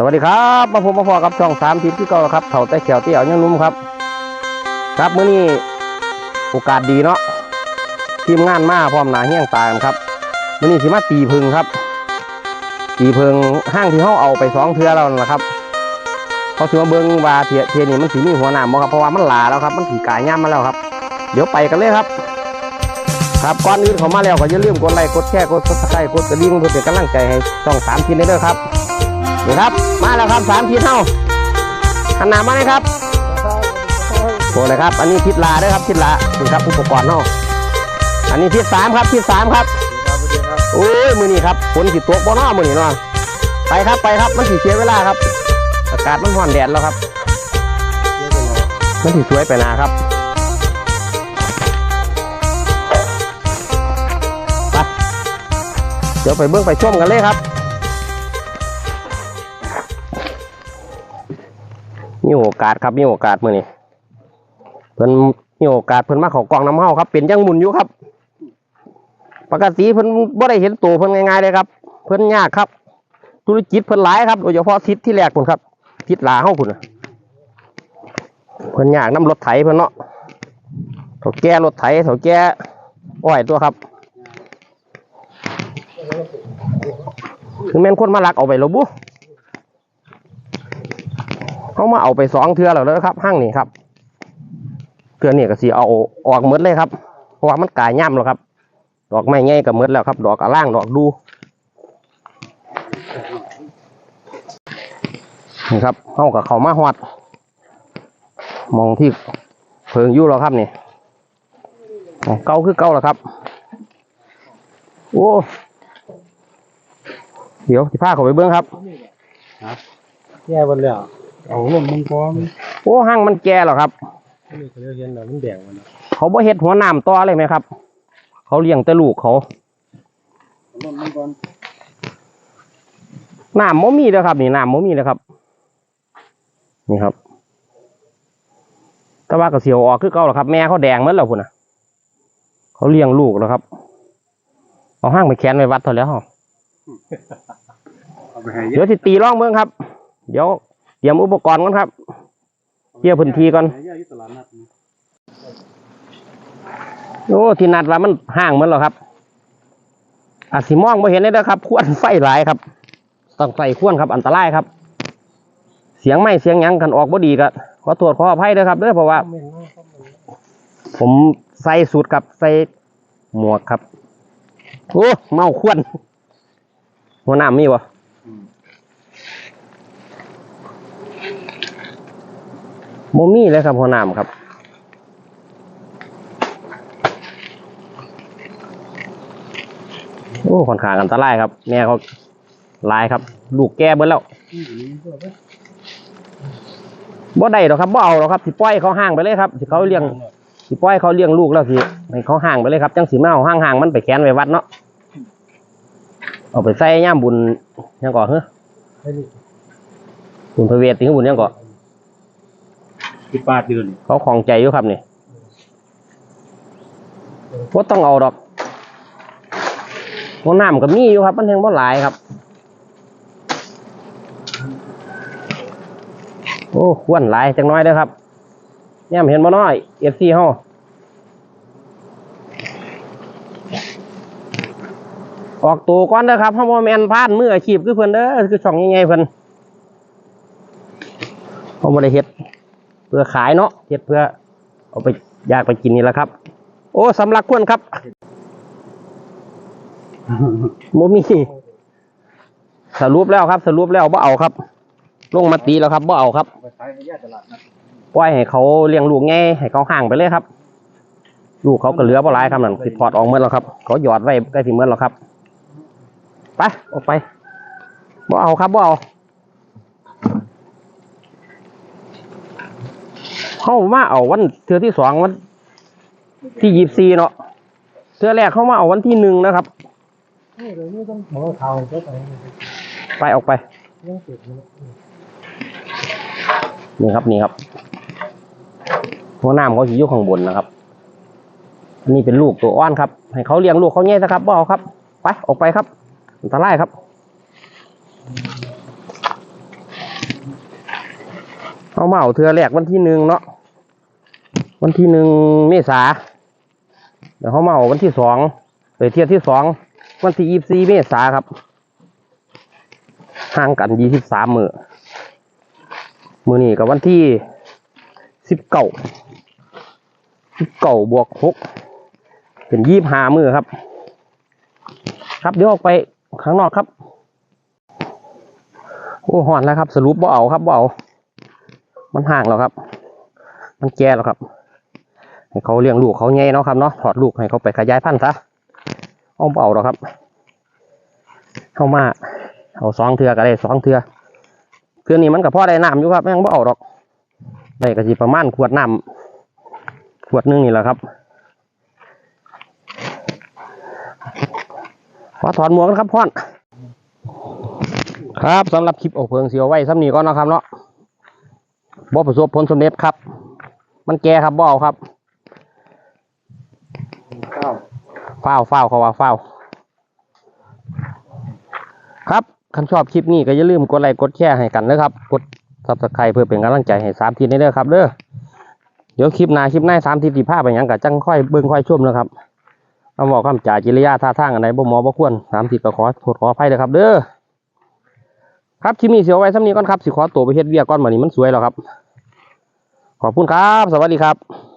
สวัสดีครับมาผมมาพอกับช่องสามทีมที่เก่าแล้วครับเถ่าแต่เขียวเตี้ยวยังนุ่มครับ ครับมื้อนี้โอกาสดีเนาะทีมงานมาพร้อมหนาเฮี้ยงตากันครับมื้อนี้สิมาตีพึงครับ ตีพึงห้างที่เขาเอาไปสองเทือแล้วนะครับเขาสิมาเบิ้งว่าเทียเทียนี่มันสีมีหัวหนามบ่ครับเพราะว่ามันหลาแล้วครับ มันถีกายย่ามมาแล้วครับ เดี๋ยวไปกันเลยครับ ครับก่อนอื่นเขามาแล้วก็อย่าลืมกดไลค์กดแชร์กดซับสไครต์กดกระดิ่งเพื่อเป็นกำลังใจให้ช่องสามทีนี้ด้วยครับ นี่ครับ มาแล้วครับสามทีเท่าขนาดมาเลยครับโอ้เลยครับ อันนี้ทิศลาด้วยครับทิศลานี่ครับอุปกรณ์เนาอันนี้ทิศสามครับทิศสามครับโอ้ยมือนี้ครับฝนสิตกบ่เนามือนี้เนาะไปครับไปครับมันสิเสียเวลาครับ อากาศมันร้อนแดดแล้วครับมันสิสวยไปหนาครับไปเดี๋ยวไปเบื้องไปชมกันเลยครับ มีโอกาสครับมีโอกาสมือนี้เพิ่นมีโอกาสเพิ่นมาเขากล่องน้ำเฮาครับเป็นยังหมุนอยู่ครับปกติเพิ่นบ่ได้เห็นตัวเพิ่นง่ายๆเลยครับ เพิ่นยากครับ ธุรกิจเพิ่นหลายครับโดยเฉพาะทิศที่แรกพุ่นครับ ทิศลาเฮาพุ่นเพิ่นยากน้ำรถไถเพิ่นเนาะเขาแก้รถไถเขาแก้อ้อยตัวครับคือแม่นคนมาลักเอาไปแล้วบุ เขามาเอาไปสองเทือแล้วนะครับห้างนี่ครับเทือนี่ก็สีเอาออกหมดเลยครับเพราะว่ามันกายย่ำแล้วครับ ดอกไม้ใหญ่ก็หมดแล้วครับ ดอกกระล่างดอกดูนี่ครับเข้ากับเขามาหอด มองที่เพิงอยู่แล้วครับนี่เก่าคือเก่าแล้วครับ โอ้เดี๋ยวที่ผ้าเขาไปเบิ้งครับแย่หมดแล้ว เอาลมมังกรโอ้ห้างมันแก่แล้วครับนี่เขาเรียกเห็นแล้วมันแดงมันเขาบ่เฮ็ดหัวน้ำต่อเลยไหมครับ เขาเลี้ยงแต่ลูกเขาลมมังกรน้ำบ่มีเลยครับ นี่น้ำบ่มีเลยครับ นี่ครับแต่ว่าก็เสียวออกคือเก่าแล้วครับ แม่เขาแดงหมดแล้วพุ่นน่ะเขาเลี้ยงลูกแล้วครับ เอาห้างไปแขวนไว้วัดเท่าแล้วเอาไปให้เดี๋ยวสิตีร่องเมืองครับ เดี๋ยว เตรียมอุปกรณ์ก่อนครับเกี่ยวพื้นที่ก่อนโอ้ที่นัดว่ามันห่างเหมือนหรอครับอาจสิมองไม่เห็นเลยนะครับควนไฟหลายครับต้องใส่ควนครับ อันตรายครับ เสียงไม่เสียงยังกันออกบ่ดีก็ขอตรวจขออภัยด้วยครับเด้อเพราะว่า ผมใส่สูตรกับใส่หมวกครับโอ้เมาควนหัวหน้ามีบ่ โมมีเลยครับหัวหน้าครับ โอ้ค่อนข้างอันตรายครับ แม่เขาลายครับ ลูกแก่เบิดแล้วบ่ได้หรอกครับบ่เอาหรอกครับสิปล่อยเขาห่างไปเลยครับสิเขาเลี้ยงสิปล่อยเขาเลี้ยงลูกแล้วสิให้เขาห่างไปเลยครับจังสิมาเอาห่างห่างมันไปแขวนไว้วัดเนาะเอาไปใส่ย่ามบุญยังก่อเฮ้อบุญพระเวทถึงบุญยังก่อ สิบบาทเดือนเขาของใจอยู่ครับนี่บ่ต้องเอาดอกหัวน้ำก็มีอยู่ครับ มันแทงบ่หลายครับ โอ้ควนหลายจังน้อยเด้อครับย่มเห็นบ่น้อยเอฟซีเฮาออกตัวก่อนเด้อครับเฮาบ่แมนพลาดมืออาชีพคือเพิ่อนเด้อคือช่องใหญ่ๆเพิ่อนเฮาบ่ได้เฮ็ด เพื่อขายเนาะเฮ็ดเพื่อเอาไปอยากไปกินนี่แหละครับ โอ้สำลักควนครับบ่มีสรุปแล้วครับ สรุปแล้วบ่เอาครับ ลงมาตีแล้วครับบ่เอาครับไปขายให้ย่าตลาดนัดปล่อยให้เขาเลี้ยงลูกไงให้เขาห่างไปเลยครับ ลูกเขาก็เหลือบ่หลายครับนั่นสิถอดออกเมื่อแล้วครับ เขาหยอดไว้ใกล้สิเมื่อแล้วครับ ไปออกไปบ่เอาครับบ่เอา เข้ามาเอาวันเทือที่สองวัน ที่ยี่สี่เนาะเทือแรกเข้ามาเอาวันที่หนึ่งนะครับ ไปออกไป นี่ครับนี่ครับหัวหน้าเขาสิอยู่ข้างบนนะครับอันนี้เป็นลูกตัวอ้อนครับ ให้เขาเลี้ยงลูกเขาแย่ซะครับบ่เอาครับ ไปออกไปครับอันตรายครับเอามาเอาเทือแรกวันที่หนึ่งเนาะ วันที่หนึ่งเมษาเดี๋ยวเขามาเอาวันที่สองเดี๋ยวเทียวที่สองวันที่ยี่สี่เมษาครับห่างกันยี่สิบสามมือมือนี้กับวันที่สิบเก้าสิบเก้าบวกหกเป็นยี่บห้ามือครับ ครับเดี๋ยวออกไปข้างนอกครับโอ้หอนแล้วครับ สรุปบ่เอาครับบ่เอามันห่างแล้วครับ มันแก่แล้วครับ ให้เขาเลี้ยงลูกเขาใหญ่เนาะครับเนาะถอดลูกให้เขาไปขยายพันธุ์ซะเอาบ่เอาหรอกครับเข้ามาเอาสองเทือก็ได้สองเทือเทือนี้มันกับพ่อได้น้ำอยู่ครับยังบ่เอาหรอกได้ก็สิประมาณขวดน้ำขวดหนึงนี่แหละครับขอถอดหมวกกันครับพ่อนครับสำหรับคลิปโอเพิงเสียวไว้ซ้ำนี้ก่อนนะครับเนาะบ่ประสบผลสำเร็จครับ มันแก่ครับบ่เอาครับ ข้าว ฟ้าวฟ้าเขาว่าฟ้า ครับคันชอบคลิปนี้ก็อย่าลืมกดไลค์กดแชร์ให้กันนะครับ กดซับสไครต์เพื่อเป็นกำลังใจให้สามทีนี้เด้อครับเด้อเดี๋ยวคลิปหน้าคลิปหน้าสามทีที่ภาพไปยังกับจังค่อยเบิ่งค่อยชุ่มนะครับเอาบอกคำจ่าจิริยาท่าทางอันไหนบ่หมอบ่ควรสามทีก็ขอโทษขออภัยเด้อครับ เด้อครับคลิปนี้เสียวไว้ซ้ำนี้ก่อนครับสิขอตัวไปเฮ็ดเวียกก่อนมานี้มันสวยแล้วครับ ขอบคุณครับ สวัสดีครับ